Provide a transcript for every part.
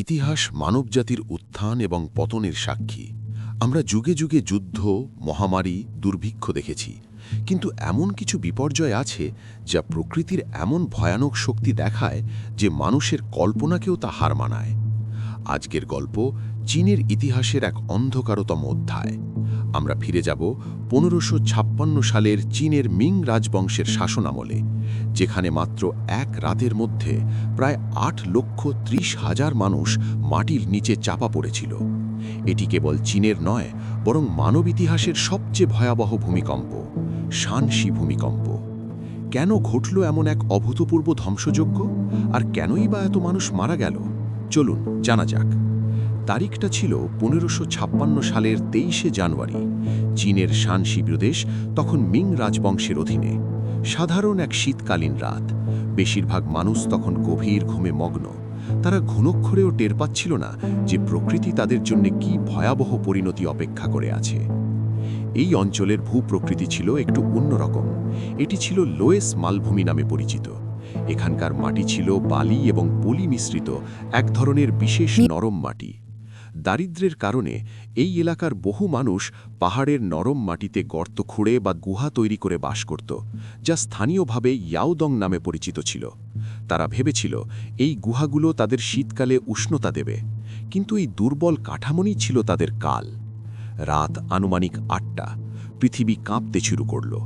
ইতিহাস মানবজাতির উত্থান এবং পতনের সাক্ষী। আমরা যুগে যুগে যুদ্ধ, মহামারী, দুর্ভিক্ষ দেখেছি। কিন্তু এমন কিছু বিপর্যয় আছে যা প্রকৃতির এমন ভয়ানক শক্তি দেখায় যে মানুষের কল্পনাকেও তা হার মানায়। আজকের গল্প চীনের ইতিহাসের এক অন্ধকারতম অধ্যায়। আমরা ফিরে যাব পনেরোশো সালের চীনের মিং রাজবংশের শাসনামলে, যেখানে মাত্র এক রাতের মধ্যে প্রায় আট লক্ষ ত্রিশ হাজার মানুষ মাটির নিচে চাপা পড়েছিল। এটি কেবল চীনের নয়, বরং মানব ইতিহাসের সবচেয়ে ভয়াবহ ভূমিকম্প শানসি ভূমিকম্প। কেন ঘটল এমন এক অভূতপূর্ব ধ্বংসযজ্ঞ? আর কেনই বা এত মানুষ মারা গেল? চলুন, জানা যাক। তারিখটা ছিল পনেরোশো ছাপ্পান্ন সালের তেইশে জানুয়ারি। চীনের শানসি প্রদেশ, তখন মিং রাজবংশের অধীনে। সাধারণ এক শীতকালীন রাত। বেশিরভাগ মানুষ তখন গভীর ঘুমে মগ্ন। তারা ঘুণক্ষরেও টের পাচ্ছিল না যে প্রকৃতি তাদের জন্য কি ভয়াবহ পরিণতি অপেক্ষা করে আছে। এই অঞ্চলের ভূপ্রকৃতি ছিল একটু অন্যরকম এটি ছিল লোয়েস মালভূমি নামে পরিচিত। এখানকার মাটি ছিল বালি এবং পলি মিশ্রিত, এক ধরনের বিশেষ নরম মাটি। দারিদ্র্যের কারণে এই এলাকার বহু মানুষ পাহাড়ের নরম মাটিতে গর্ত খুঁড়ে বা গুহা তৈরি করে বাস করত, যা স্থানীয়ভাবে ইয়াওদং নামে পরিচিত ছিল। তারা ভেবেছিল, এই গুহাগুলো তাদের শীতকালে উষ্ণতা দেবে, কিন্তু এই দুর্বল কাঠামোই ছিল তাদের কাল। রাত আনুমানিক আটটা, পৃথিবী কাঁপতে শুরু করল।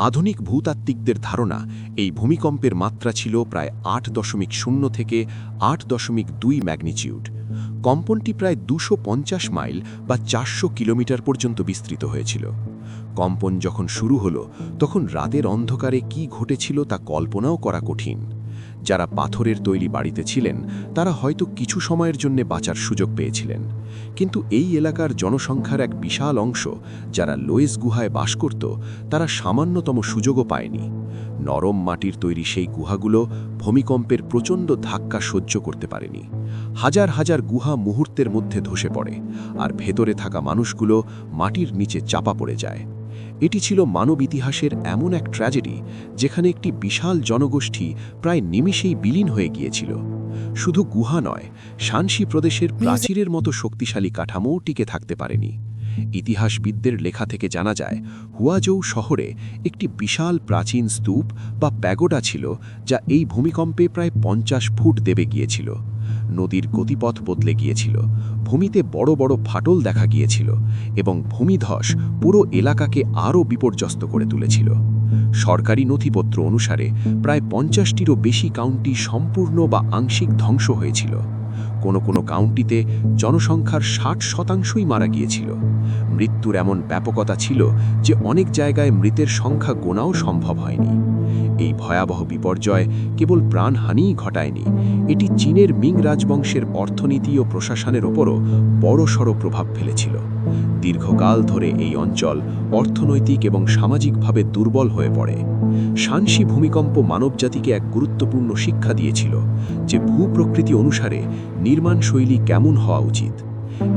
আধুনিক ভূতাত্ত্বিকদের ধারণা এই ভূমিকম্পের মাত্রা ছিল প্রায় আট দশমিক শূন্য থেকে আট দশমিক দুই ম্যাগনিচিউড। কম্পনটি প্রায় দুশো মাইল বা চারশো কিলোমিটার পর্যন্ত বিস্তৃত হয়েছিল। কম্পন যখন শুরু হলো, তখন রাতের অন্ধকারে কি ঘটেছিল তা কল্পনাও করা কঠিন। যারা পাথরের তৈরি বাড়িতে ছিলেন, তারা হয়তো কিছু সময়ের জন্য বাঁচার সুযোগ পেয়েছিলেন। কিন্তু এই এলাকার জনসংখ্যার এক বিশাল অংশ, যারা লোয়েস গুহায় বাস করত, তারা সামান্যতম সুযোগও পায়নি। নরম মাটির তৈরি সেই গুহাগুলো ভূমিকম্পের প্রচণ্ড ধাক্কা সহ্য করতে পারেনি। হাজার হাজার গুহা মুহূর্তের মধ্যে ধসে পড়ে, আর ভেতরে থাকা মানুষগুলো মাটির নিচে চাপা পড়ে যায়। এটি ছিল মানব ইতিহাসের এমন এক ট্র্যাজেডি যেখানে একটি বিশাল জনগোষ্ঠী প্রায় নিমিষেই বিলীন হয়ে গিয়েছিল। শুধু গুহা নয় শানসি প্রদেশের প্রাচীরের মতো শক্তিশালী কাঠামোও টিকে থাকতে পারেনি। ইতিহাসবিদদের লেখা থেকে জানা যায় হুয়াজৌ শহরে একটি বিশাল প্রাচীন স্তূপ বা প্যাগোডা ছিল যা এই ভূমিকম্পে প্রায় পঞ্চাশ ফুট দেবে গিয়েছিল। নদীর গতিপথ বদলে গিয়েছিল। ভূমিতে বড় বড় ফাটল দেখা গিয়েছিল এবং ভূমিধস পুরো এলাকাকে আরও বিপর্যস্ত করে তুলেছিল। সরকারি নথিপত্র অনুসারে প্রায় পঞ্চাশটিরও বেশি কাউন্টি সম্পূর্ণ বা আংশিক ধ্বংস হয়েছিল। কোনো কোনো কাউন্টিতে জনসংখ্যার ষাট শতাংশই মারা গিয়েছিল। মৃত্যুর এমন ব্যাপকতা ছিল যে অনেক জায়গায় মৃতের সংখ্যা গোনাও সম্ভব হয়নি। এই ভয়াবহ বিপর্যয় কেবল প্রাণহানিই ঘটায়নি। এটি চীনের মিং রাজবংশের অর্থনীতি ও প্রশাসনের ওপরও বড়সড় প্রভাব ফেলেছিল। দীর্ঘকাল ধরে এই অঞ্চল অর্থনৈতিক এবং সামাজিকভাবে দুর্বল হয়ে পড়ে। শানসি ভূমিকম্প মানবজাতিকে এক গুরুত্বপূর্ণ শিক্ষা দিয়েছিল যে ভূপ্রকৃতি অনুসারে নির্মাণ শৈলী কেমন হওয়া উচিত।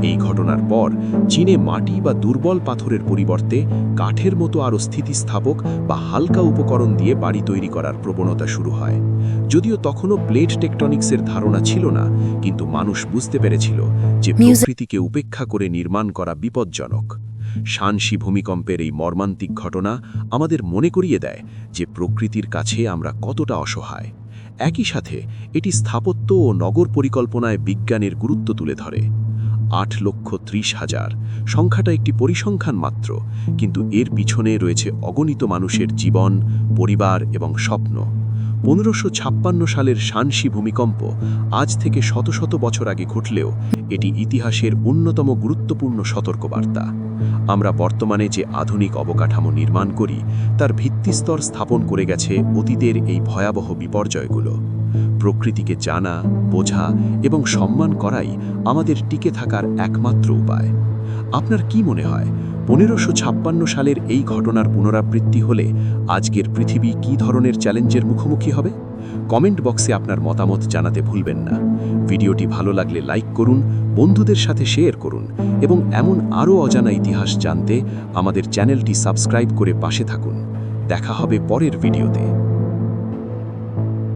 এই ঘটনার পর চীনে মাটি বা দুর্বল পাথরের পরিবর্তে কাঠের মতো আরও স্থিতিস্থাপক বা হালকা উপকরণ দিয়ে বাড়ি তৈরি করার প্রবণতা শুরু হয়। যদিও তখনও প্লেট টেকটনিক্সের ধারণা ছিল না কিন্তু মানুষ বুঝতে পেরেছিল যে প্রকৃতিকে উপেক্ষা করে নির্মাণ করা বিপজ্জনক। শানসি ভূমিকম্পের এই মর্মান্তিক ঘটনা আমাদের মনে করিয়ে দেয় যে প্রকৃতির কাছে আমরা কতটা অসহায়। একই সাথে এটি স্থাপত্য ও নগর পরিকল্পনায় বিজ্ঞানের গুরুত্ব তুলে ধরে। আট লক্ষ ত্রিশ হাজার। সংখ্যাটা একটি পরিসংখ্যান মাত্র, কিন্তু এর পিছনে রয়েছে অগণিত মানুষের জীবন, পরিবার এবং স্বপ্ন। পনেরোশো ছাপ্পান্ন সালের শানসি ভূমিকম্প আজ থেকে শত শত বছর আগে ঘটলেও এটি ইতিহাসের অন্যতম গুরুত্বপূর্ণ সতর্কবার্তা। আমরা বর্তমানে যে আধুনিক অবকাঠামো নির্মাণ করি, তার ভিত্তিস্তর স্থাপন করে গেছে অতীতের এই ভয়াবহ বিপর্যয়গুলো। প্রকৃতিকে জানা, বোঝা এবং সম্মান করাই আমাদের টিকে থাকার একমাত্র উপায়। আপনার কি মনে হয়, পনেরোশো ছাপ্পান্ন সালের এই ঘটনার পুনরাবৃত্তি হলে আজকের পৃথিবী কি ধরনের চ্যালেঞ্জের মুখোমুখি হবে? কমেন্ট বক্সে আপনার মতামত জানাতে ভুলবেন না। ভিডিওটি ভালো লাগলে লাইক করুন, বন্ধুদের সাথে শেয়ার করুন এবং এমন আরও অজানা ইতিহাস জানতে আমাদের চ্যানেলটি সাবস্ক্রাইব করে পাশে থাকুন। দেখা হবে পরের ভিডিওতে।